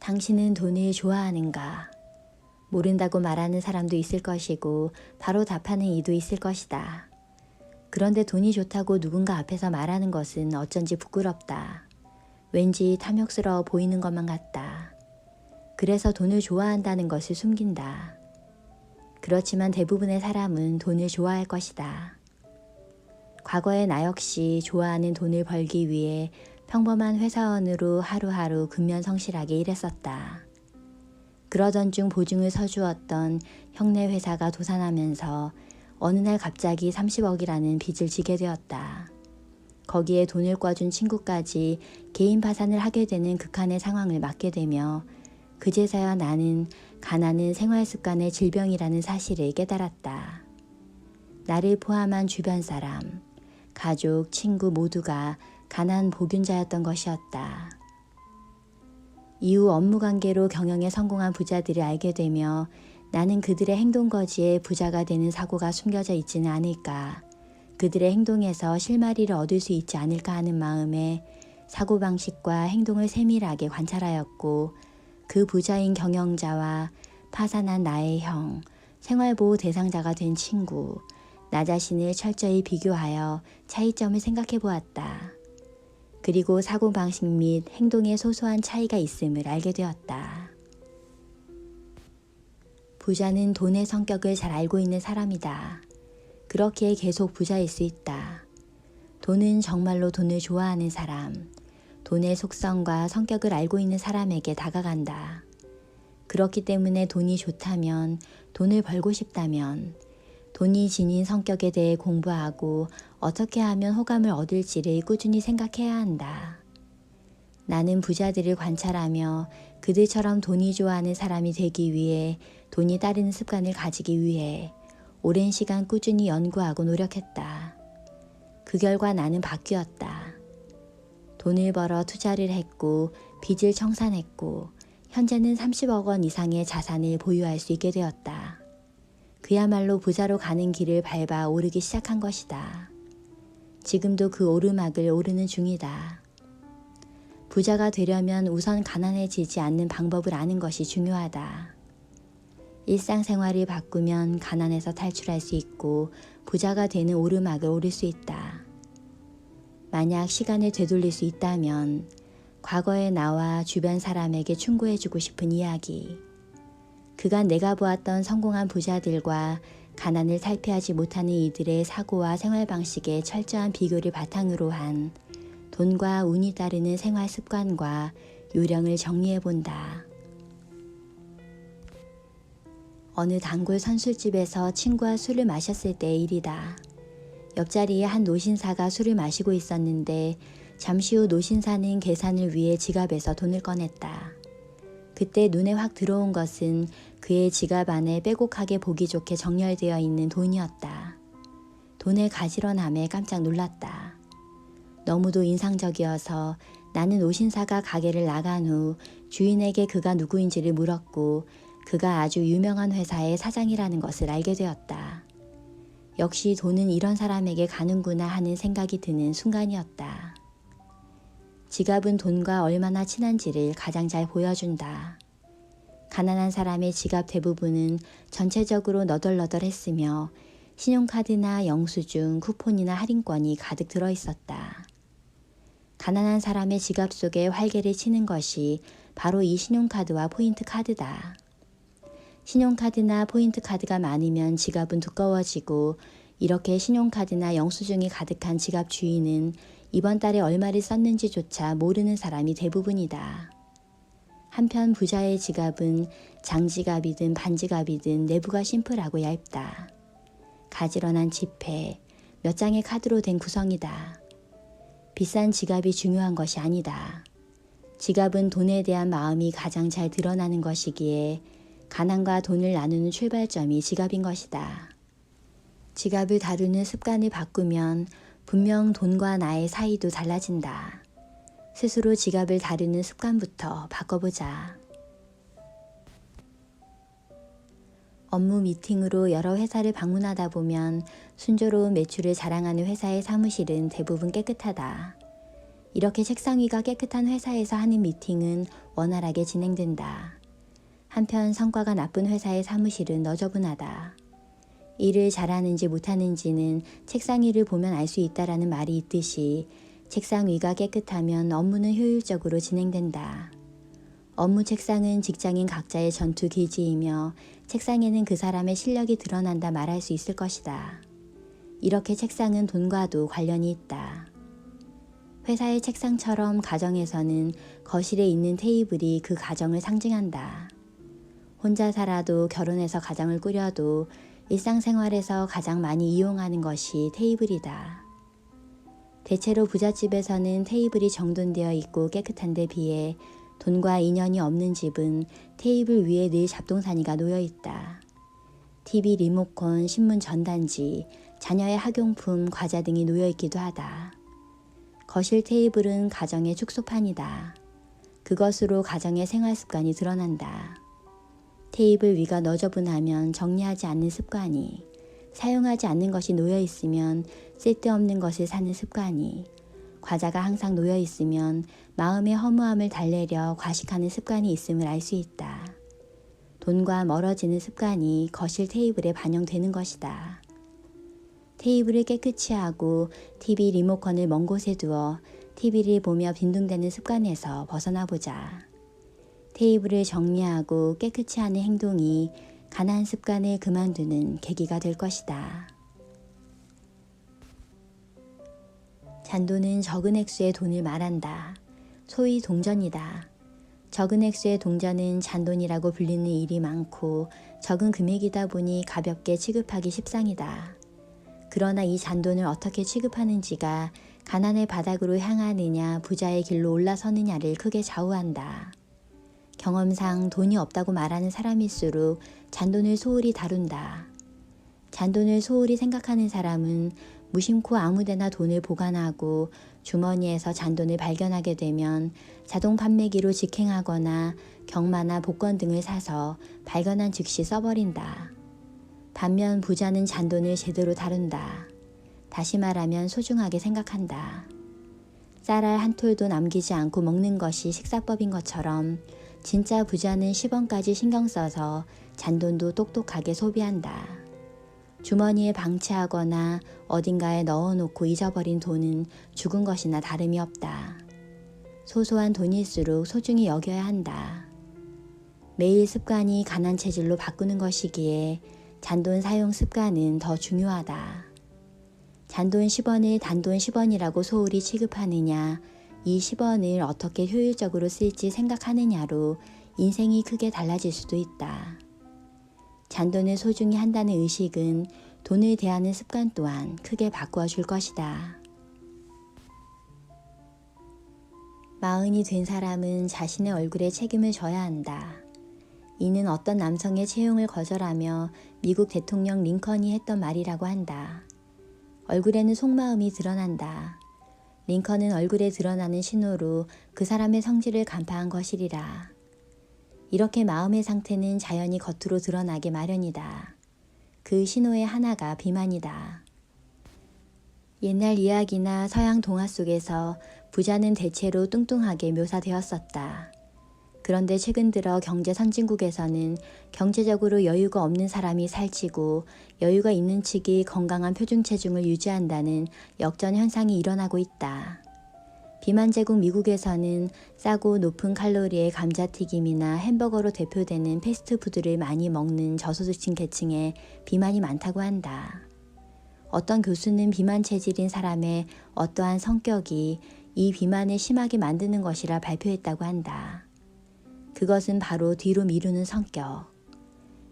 당신은 돈을 좋아하는가? 모른다고 말하는 사람도 있을 것이고 바로 답하는 이도 있을 것이다. 그런데 돈이 좋다고 누군가 앞에서 말하는 것은 어쩐지 부끄럽다. 왠지 탐욕스러워 보이는 것만 같다. 그래서 돈을 좋아한다는 것을 숨긴다. 그렇지만 대부분의 사람은 돈을 좋아할 것이다. 과거의 나 역시 좋아하는 돈을 벌기 위해 평범한 회사원으로 하루하루 근면 성실하게 일했었다. 그러던 중 보증을 서주었던 형네 회사가 도산하면서 어느 날 갑자기 30억이라는 빚을 지게 되었다. 거기에 돈을 꿔준 친구까지 개인 파산을 하게 되는 극한의 상황을 맞게 되며 그제서야 나는 가난은 생활 습관의 질병이라는 사실을 깨달았다. 나를 포함한 주변 사람, 가족, 친구 모두가 가난 복균자였던 것이었다. 이후 업무 관계로 경영에 성공한 부자들을 알게 되며 나는 그들의 행동 거지에 부자가 되는 사고가 숨겨져 있지는 않을까. 그들의 행동에서 실마리를 얻을 수 있지 않을까 하는 마음에 사고방식과 행동을 세밀하게 관찰하였고 그 부자인 경영자와 파산한 나의 형, 생활보호 대상자가 된 친구, 나 자신을 철저히 비교하여 차이점을 생각해 보았다. 그리고 사고방식 및 행동에 소소한 차이가 있음을 알게 되었다. 부자는 돈의 성격을 잘 알고 있는 사람이다. 그렇기에 계속 부자일 수 있다. 돈은 정말로 돈을 좋아하는 사람, 돈의 속성과 성격을 알고 있는 사람에게 다가간다. 그렇기 때문에 돈이 좋다면, 돈을 벌고 싶다면, 돈이 지닌 성격에 대해 공부하고 어떻게 하면 호감을 얻을지를 꾸준히 생각해야 한다. 나는 부자들을 관찰하며 그들처럼 돈이 좋아하는 사람이 되기 위해 돈이 따르는 습관을 가지기 위해 오랜 시간 꾸준히 연구하고 노력했다. 그 결과 나는 바뀌었다. 돈을 벌어 투자를 했고 빚을 청산했고 현재는 30억 원 이상의 자산을 보유할 수 있게 되었다. 그야말로 부자로 가는 길을 밟아 오르기 시작한 것이다. 지금도 그 오르막을 오르는 중이다. 부자가 되려면 우선 가난해지지 않는 방법을 아는 것이 중요하다. 일상생활을 바꾸면 가난에서 탈출할 수 있고 부자가 되는 오르막을 오를 수 있다. 만약 시간을 되돌릴 수 있다면 과거의 나와 주변 사람에게 충고해주고 싶은 이야기. 그간 내가 보았던 성공한 부자들과 가난을 살피하지 못하는 이들의 사고와 생활 방식의 철저한 비교를 바탕으로 한 돈과 운이 따르는 생활 습관과 요령을 정리해 본다. 어느 단골 선술집에서 친구와 술을 마셨을 때의 일이다. 옆자리에 한 노신사가 술을 마시고 있었는데 잠시 후 노신사는 계산을 위해 지갑에서 돈을 꺼냈다. 그때 눈에 확 들어온 것은 그의 지갑 안에 빼곡하게 보기 좋게 정렬되어 있는 돈이었다. 돈의 가지런함에 깜짝 놀랐다. 너무도 인상적이어서 나는 오신사가 가게를 나간 후 주인에게 그가 누구인지를 물었고 그가 아주 유명한 회사의 사장이라는 것을 알게 되었다. 역시 돈은 이런 사람에게 가는구나 하는 생각이 드는 순간이었다. 지갑은 돈과 얼마나 친한지를 가장 잘 보여준다. 가난한 사람의 지갑 대부분은 전체적으로 너덜너덜했으며 신용카드나 영수증, 쿠폰이나 할인권이 가득 들어 있었다. 가난한 사람의 지갑 속에 활개를 치는 것이 바로 이 신용카드와 포인트 카드다. 신용카드나 포인트 카드가 많으면 지갑은 두꺼워지고 이렇게 신용카드나 영수증이 가득한 지갑 주인은 이번 달에 얼마를 썼는지조차 모르는 사람이 대부분이다. 한편 부자의 지갑은 장지갑이든 반지갑이든 내부가 심플하고 얇다. 가지런한 지폐, 몇 장의 카드로 된 구성이다. 비싼 지갑이 중요한 것이 아니다. 지갑은 돈에 대한 마음이 가장 잘 드러나는 것이기에 가난과 돈을 나누는 출발점이 지갑인 것이다. 지갑을 다루는 습관을 바꾸면 분명 돈과 나의 사이도 달라진다. 스스로 지갑을 다루는 습관부터 바꿔보자. 업무 미팅으로 여러 회사를 방문하다 보면 순조로운 매출을 자랑하는 회사의 사무실은 대부분 깨끗하다. 이렇게 책상 위가 깨끗한 회사에서 하는 미팅은 원활하게 진행된다. 한편 성과가 나쁜 회사의 사무실은 너저분하다. 일을 잘하는지 못하는지는 책상 위를 보면 알 수 있다라는 말이 있듯이 책상 위가 깨끗하면 업무는 효율적으로 진행된다. 업무 책상은 직장인 각자의 전투 기지이며 책상에는 그 사람의 실력이 드러난다 말할 수 있을 것이다. 이렇게 책상은 돈과도 관련이 있다. 회사의 책상처럼 가정에서는 거실에 있는 테이블이 그 가정을 상징한다. 혼자 살아도 결혼해서 가정을 꾸려도 일상생활에서 가장 많이 이용하는 것이 테이블이다. 대체로 부잣집에서는 테이블이 정돈되어 있고 깨끗한 데 비해 돈과 인연이 없는 집은 테이블 위에 늘 잡동사니가 놓여 있다. TV 리모컨, 신문 전단지, 자녀의 학용품, 과자 등이 놓여 있기도 하다. 거실 테이블은 가정의 축소판이다. 그것으로 가정의 생활 습관이 드러난다. 테이블 위가 너저분하면 정리하지 않는 습관이, 사용하지 않는 것이 놓여 있으면 쓸데없는 것을 사는 습관이, 과자가 항상 놓여 있으면 마음의 허무함을 달래려 과식하는 습관이 있음을 알 수 있다. 돈과 멀어지는 습관이 거실 테이블에 반영되는 것이다. 테이블을 깨끗이 하고 TV 리모컨을 먼 곳에 두어 TV를 보며 빈둥대는 습관에서 벗어나 보자. 테이블을 정리하고 깨끗이 하는 행동이 가난 습관을 그만두는 계기가 될 것이다. 잔돈은 적은 액수의 돈을 말한다. 소위 동전이다. 적은 액수의 동전은 잔돈이라고 불리는 일이 많고 적은 금액이다 보니 가볍게 취급하기 십상이다. 그러나 이 잔돈을 어떻게 취급하는지가 가난의 바닥으로 향하느냐 부자의 길로 올라서느냐를 크게 좌우한다. 경험상 돈이 없다고 말하는 사람일수록 잔돈을 소홀히 다룬다. 잔돈을 소홀히 생각하는 사람은 무심코 아무데나 돈을 보관하고 주머니에서 잔돈을 발견하게 되면 자동 판매기로 직행하거나 경마나 복권 등을 사서 발견한 즉시 써버린다. 반면 부자는 잔돈을 제대로 다룬다. 다시 말하면 소중하게 생각한다. 쌀알 한 톨도 남기지 않고 먹는 것이 식사법인 것처럼 진짜 부자는 10원까지 신경 써서 잔돈도 똑똑하게 소비한다. 주머니에 방치하거나 어딘가에 넣어놓고 잊어버린 돈은 죽은 것이나 다름이 없다. 소소한 돈일수록 소중히 여겨야 한다. 매일 습관이 가난 체질로 바꾸는 것이기에 잔돈 사용 습관은 더 중요하다. 잔돈 10원을 단돈 10원이라고 소홀히 취급하느냐, 이 10원을 어떻게 효율적으로 쓸지 생각하느냐로 인생이 크게 달라질 수도 있다. 잔돈을 소중히 한다는 의식은 돈을 대하는 습관 또한 크게 바꾸어 줄 것이다. 마흔이 된 사람은 자신의 얼굴에 책임을 져야 한다. 이는 어떤 남성의 채용을 거절하며 미국 대통령 링컨이 했던 말이라고 한다. 얼굴에는 속마음이 드러난다. 링컨은 얼굴에 드러나는 신호로 그 사람의 성질을 간파한 것이리라. 이렇게 마음의 상태는 자연히 겉으로 드러나게 마련이다. 그 신호의 하나가 비만이다. 옛날 이야기나 서양 동화 속에서 부자는 대체로 뚱뚱하게 묘사되었었다. 그런데 최근 들어 경제 선진국에서는 경제적으로 여유가 없는 사람이 살찌고 여유가 있는 측이 건강한 표준 체중을 유지한다는 역전 현상이 일어나고 있다. 비만 제국 미국에서는 싸고 높은 칼로리의 감자튀김이나 햄버거로 대표되는 패스트푸드를 많이 먹는 저소득층 계층에 비만이 많다고 한다. 어떤 교수는 비만 체질인 사람의 어떠한 성격이 이 비만을 심하게 만드는 것이라 발표했다고 한다. 그것은 바로 뒤로 미루는 성격.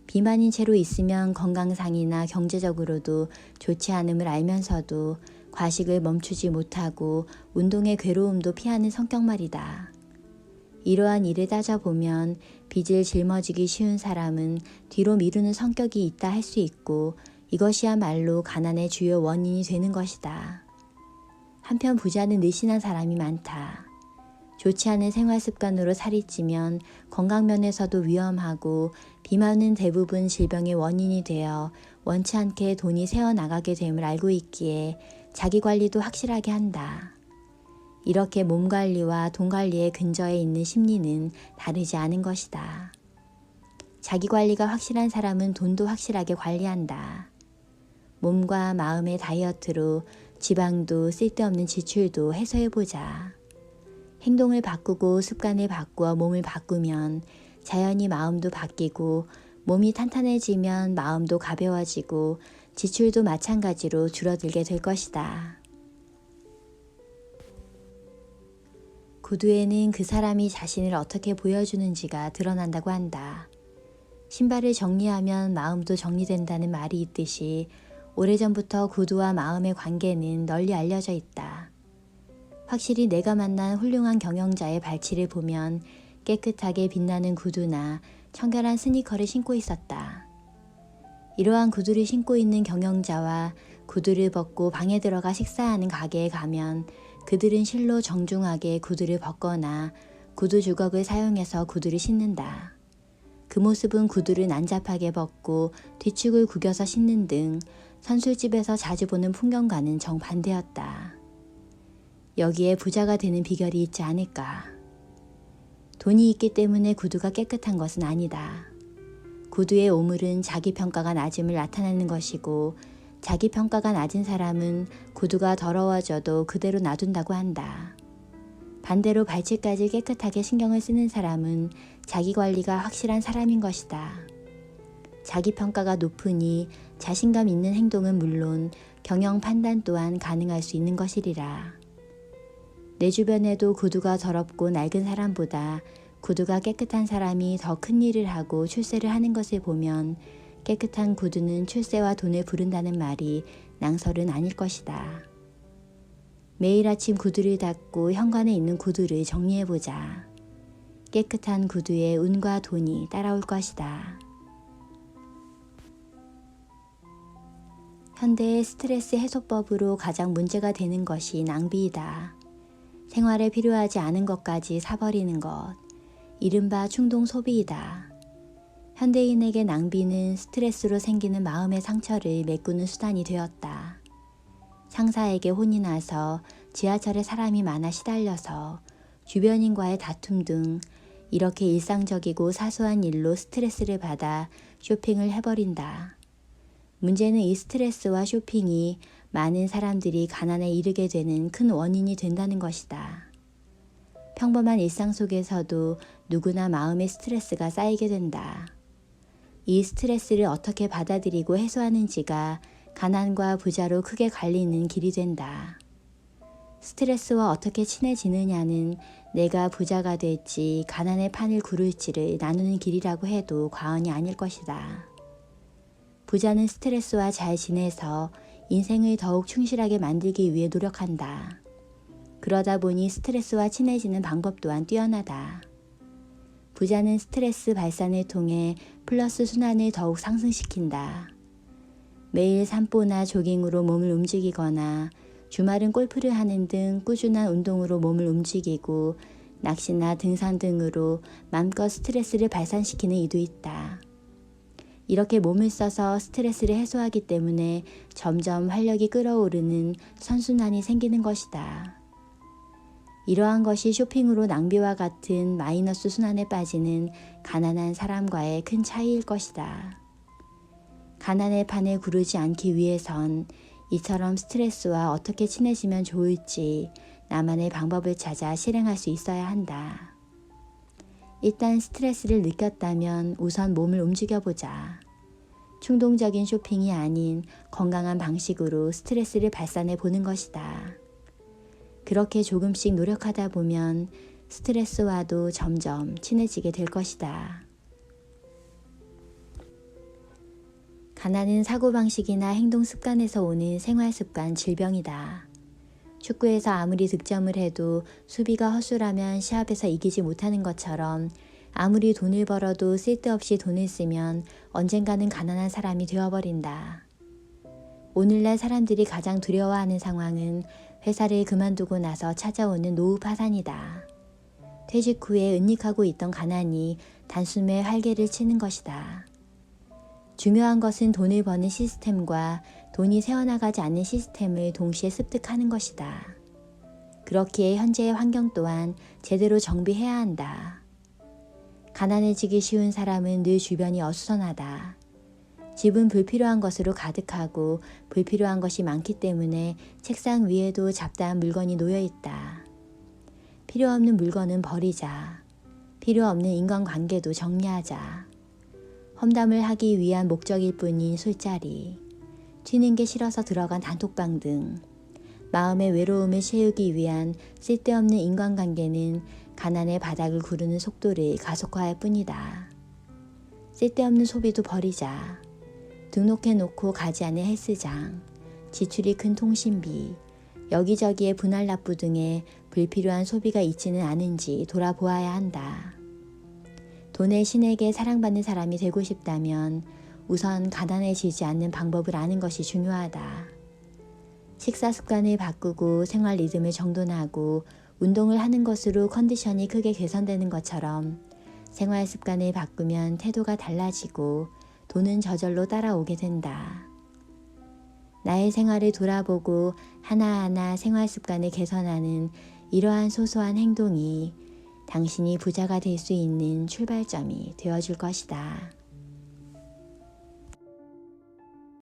비만인 채로 있으면 건강상이나 경제적으로도 좋지 않음을 알면서도 과식을 멈추지 못하고 운동의 괴로움도 피하는 성격 말이다. 이러한 일을 따져보면 빚을 짊어지기 쉬운 사람은 뒤로 미루는 성격이 있다 할 수 있고 이것이야말로 가난의 주요 원인이 되는 것이다. 한편 부자는 느신한 사람이 많다. 좋지 않은 생활 습관으로 살이 찌면 건강면에서도 위험하고 비만은 대부분 질병의 원인이 되어 원치 않게 돈이 새어나가게 됨을 알고 있기에 자기 관리도 확실하게 한다. 이렇게 몸 관리와 돈 관리의 근저에 있는 심리는 다르지 않은 것이다. 자기 관리가 확실한 사람은 돈도 확실하게 관리한다. 몸과 마음의 다이어트로 지방도 쓸데없는 지출도 해소해보자. 행동을 바꾸고 습관을 바꾸어 몸을 바꾸면 자연히 마음도 바뀌고 몸이 탄탄해지면 마음도 가벼워지고 지출도 마찬가지로 줄어들게 될 것이다. 구두에는 그 사람이 자신을 어떻게 보여주는지가 드러난다고 한다. 신발을 정리하면 마음도 정리된다는 말이 있듯이 오래전부터 구두와 마음의 관계는 널리 알려져 있다. 확실히 내가 만난 훌륭한 경영자의 발치를 보면 깨끗하게 빛나는 구두나 청결한 스니커를 신고 있었다. 이러한 구두를 신고 있는 경영자와 구두를 벗고 방에 들어가 식사하는 가게에 가면 그들은 실로 정중하게 구두를 벗거나 구두 주걱을 사용해서 구두를 신는다. 그 모습은 구두를 난잡하게 벗고 뒤축을 구겨서 신는 등 선술집에서 자주 보는 풍경과는 정반대였다. 여기에 부자가 되는 비결이 있지 않을까. 돈이 있기 때문에 구두가 깨끗한 것은 아니다. 구두의 오물은 자기 평가가 낮음을 나타내는 것이고 자기 평가가 낮은 사람은 구두가 더러워져도 그대로 놔둔다고 한다. 반대로 발치까지 깨끗하게 신경을 쓰는 사람은 자기 관리가 확실한 사람인 것이다. 자기 평가가 높으니 자신감 있는 행동은 물론 경영 판단 또한 가능할 수 있는 것이리라. 내 주변에도 구두가 더럽고 낡은 사람보다 구두가 깨끗한 사람이 더 큰 일을 하고 출세를 하는 것을 보면 깨끗한 구두는 출세와 돈을 부른다는 말이 낭설은 아닐 것이다. 매일 아침 구두를 닦고 현관에 있는 구두를 정리해보자. 깨끗한 구두에 운과 돈이 따라올 것이다. 현대의 스트레스 해소법으로 가장 문제가 되는 것이 낭비이다. 생활에 필요하지 않은 것까지 사버리는 것. 이른바 충동 소비이다. 현대인에게 낭비는 스트레스로 생기는 마음의 상처를 메꾸는 수단이 되었다. 상사에게 혼이 나서 지하철에 사람이 많아 시달려서 주변인과의 다툼 등 이렇게 일상적이고 사소한 일로 스트레스를 받아 쇼핑을 해버린다. 문제는 이 스트레스와 쇼핑이 많은 사람들이 가난에 이르게 되는 큰 원인이 된다는 것이다. 평범한 일상 속에서도 누구나 마음의 스트레스가 쌓이게 된다. 이 스트레스를 어떻게 받아들이고 해소하는지가 가난과 부자로 크게 갈리는 길이 된다. 스트레스와 어떻게 친해지느냐는 내가 부자가 될지 가난의 판을 구를지를 나누는 길이라고 해도 과언이 아닐 것이다. 부자는 스트레스와 잘 지내서 인생을 더욱 충실하게 만들기 위해 노력한다. 그러다 보니 스트레스와 친해지는 방법 또한 뛰어나다. 부자는 스트레스 발산을 통해 플러스 순환을 더욱 상승시킨다. 매일 산보나 조깅으로 몸을 움직이거나 주말은 골프를 하는 등 꾸준한 운동으로 몸을 움직이고 낚시나 등산 등으로 마음껏 스트레스를 발산시키는 이도 있다. 이렇게 몸을 써서 스트레스를 해소하기 때문에 점점 활력이 끌어오르는 선순환이 생기는 것이다. 이러한 것이 쇼핑으로 낭비와 같은 마이너스 순환에 빠지는 가난한 사람과의 큰 차이일 것이다. 가난의 판에 구르지 않기 위해선 이처럼 스트레스와 어떻게 친해지면 좋을지 나만의 방법을 찾아 실행할 수 있어야 한다. 일단 스트레스를 느꼈다면 우선 몸을 움직여보자. 충동적인 쇼핑이 아닌 건강한 방식으로 스트레스를 발산해 보는 것이다. 그렇게 조금씩 노력하다 보면 스트레스와도 점점 친해지게 될 것이다. 가난은 사고방식이나 행동 습관에서 오는 생활 습관 질병이다. 축구에서 아무리 득점을 해도 수비가 허술하면 시합에서 이기지 못하는 것처럼 아무리 돈을 벌어도 쓸데없이 돈을 쓰면 언젠가는 가난한 사람이 되어버린다. 오늘날 사람들이 가장 두려워하는 상황은 회사를 그만두고 나서 찾아오는 노후 파산이다. 퇴직 후에 은닉하고 있던 가난이 단숨에 활개를 치는 것이다. 중요한 것은 돈을 버는 시스템과 돈이 새어나가지 않는 시스템을 동시에 습득하는 것이다. 그렇기에 현재의 환경 또한 제대로 정비해야 한다. 가난해지기 쉬운 사람은 늘 주변이 어수선하다. 집은 불필요한 것으로 가득하고 불필요한 것이 많기 때문에 책상 위에도 잡다한 물건이 놓여 있다. 필요 없는 물건은 버리자. 필요 없는 인간관계도 정리하자. 험담을 하기 위한 목적일 뿐인 술자리, 튀는 게 싫어서 들어간 단톡방 등 마음의 외로움을 채우기 위한 쓸데없는 인간관계는 가난의 바닥을 구르는 속도를 가속화할 뿐이다. 쓸데없는 소비도 버리자. 등록해 놓고 가지 않은 헬스장, 지출이 큰 통신비, 여기저기에 분할 납부 등의 불필요한 소비가 있지는 않은지 돌아보아야 한다. 돈의 신에게 사랑받는 사람이 되고 싶다면 우선 가난해지지 않는 방법을 아는 것이 중요하다. 식사 습관을 바꾸고 생활 리듬을 정돈하고 운동을 하는 것으로 컨디션이 크게 개선되는 것처럼 생활 습관을 바꾸면 태도가 달라지고 돈은 저절로 따라오게 된다. 나의 생활을 돌아보고 하나하나 생활 습관을 개선하는 이러한 소소한 행동이 당신이 부자가 될 수 있는 출발점이 되어줄 것이다.